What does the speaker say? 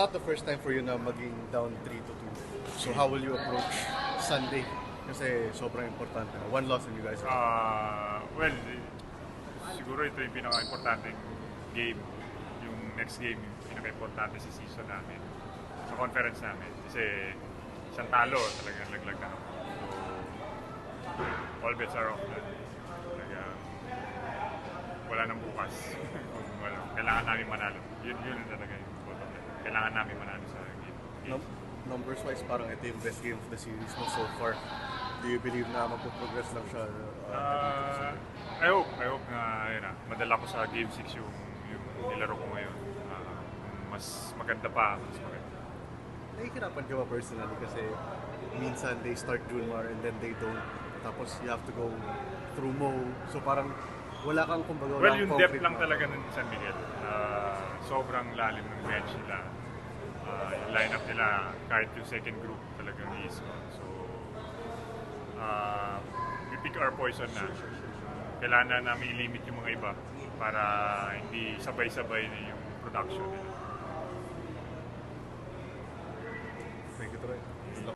not the first time for you na maging down 3 to 2. So how will you approach Sunday? Kasi sobrang importante. One loss and you guys are Ah, well, siguro ito yung pinaka-importante game. Yung next game, yung pinaka-importante sa season namin. Sa conference namin. Kasi isang talo, talagang laglag na. So, all bets are off na. Talaga, wala nang bukas. Kung kailangan namin manalo. Yun, yun talaga line. Kailangan namin manalo sa game. Num- numbers wise, parang ito yung best game of the series mo so far. Do you believe na magpo-progress lang siya? Uh, Uh, I hope, I hope na yun na, madala ko sa Game 6 yung, yung nilaro ko ngayon. Uh, mas maganda pa, mas maganda. Nahihirapan ka ba personally kasi minsan they start Junmar and then they don't. Tapos you have to go through Mo. So parang wala kang kumbaga Well, yung depth lang talaga ng San Miguel. Uh, sobrang lalim ng bench nila. Uh, yung lineup nila, kahit yung second group talagang is on. So, uh, we pick our poison na. Kailangan na namin i-limit yung mga iba para hindi sabay-sabay na yung production nila.